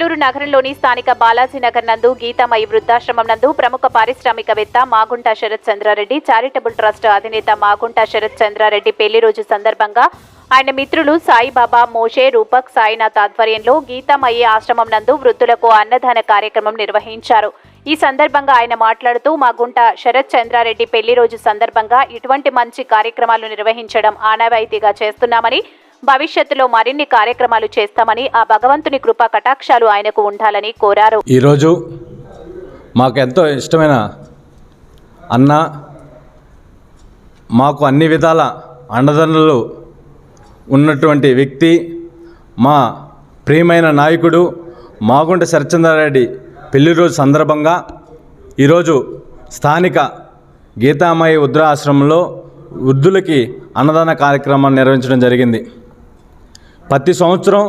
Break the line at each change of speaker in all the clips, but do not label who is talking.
నెల్లూరు నగరంలోని స్థానిక బాలాజీ నగర్ నందు గీతామయి వృద్ధాశ్రమం నందు ప్రముఖ పారిశ్రామికవేత్త మాగుంట శరత్ చంద్రారెడ్డి చారిటబుల్ ట్రస్ట్ అధినేత మాగుంట శరత్ చంద్రారెడ్డి పెళ్ళి రోజు సందర్భంగా ఆయన మిత్రులు సాయిబాబా మోషే రూపక్ సాయినాథ్ ఆధ్వర్యంలో గీతామయి ఆశ్రమం నందు వృద్ధులకు అన్నదాన కార్యక్రమం నిర్వహించారు. ఈ సందర్భంగా ఆయన మాట్లాడుతూ మా గుంట శరత్ చంద్రారెడ్డి పెళ్ళి రోజు సందర్భంగా ఇటువంటి మంచి కార్యక్రమాలు నిర్వహించడం ఆనవాయితీగా చేస్తున్నామని భవిష్యత్తులో మరిన్ని కార్యక్రమాలు చేస్తామని ఆ భగవంతుని కృపా కటాక్షాలు ఆయనకు ఉండాలని కోరారు.
ఈరోజు మాకు ఎంతో ఇష్టమైన అన్న మాకు అన్ని విధాల అండదండలు ఉన్నటువంటి వ్యక్తి మా ప్రియమైన నాయకుడు మాగుంట సత్యచంద్రారెడ్డి పెళ్ళి రోజు సందర్భంగా ఈరోజు స్థానిక గీతామాయి వృద్ధాశ్రమంలో వృద్ధులకి అన్నదాన కార్యక్రమాన్ని నిర్వహించడం జరిగింది. ప్రతి సంవత్సరం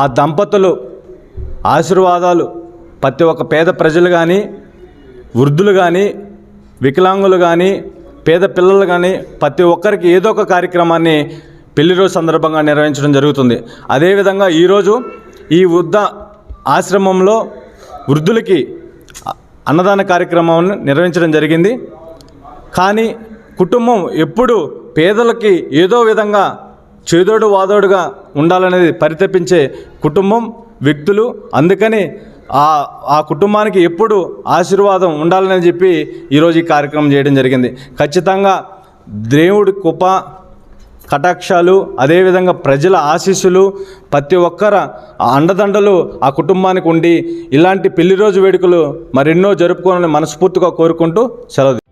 ఆ దంపతులు ఆశీర్వాదాలు ప్రతి ఒక్క పేద ప్రజలు కానీ వృద్ధులు కానీ వికలాంగులు కానీ పేద పిల్లలు కానీ ప్రతి ఒక్కరికి ఏదో ఒక కార్యక్రమాన్ని పెళ్ళి రోజు సందర్భంగా నిర్వహించడం జరుగుతుంది. అదేవిధంగా ఈరోజు ఈ వృద్ధ ఆశ్రమంలో వృద్ధులకి అన్నదాన కార్యక్రమాన్ని నిర్వహించడం జరిగింది. కానీ కుటుంబం ఎప్పుడు పేదలకి ఏదో విధంగా చేదోడు వాదోడుగా ఉండాలనేది పరితపించే కుటుంబం వ్యక్తులు. అందుకని ఆ ఆ కుటుంబానికి ఎప్పుడు ఆశీర్వాదం ఉండాలని చెప్పి ఈరోజు ఈ కార్యక్రమం చేయడం జరిగింది. ఖచ్చితంగా దేవుడి కృప కటాక్షాలు అదేవిధంగా ప్రజల ఆశీస్సులు ప్రతి ఒక్కర అండదండలు ఆ కుటుంబానికి ఉండి ఇలాంటి పెళ్ళి రోజు వేడుకలు మరెన్నో జరుపుకోవాలని మనస్ఫూర్తిగా కోరుకుంటూ సెలవు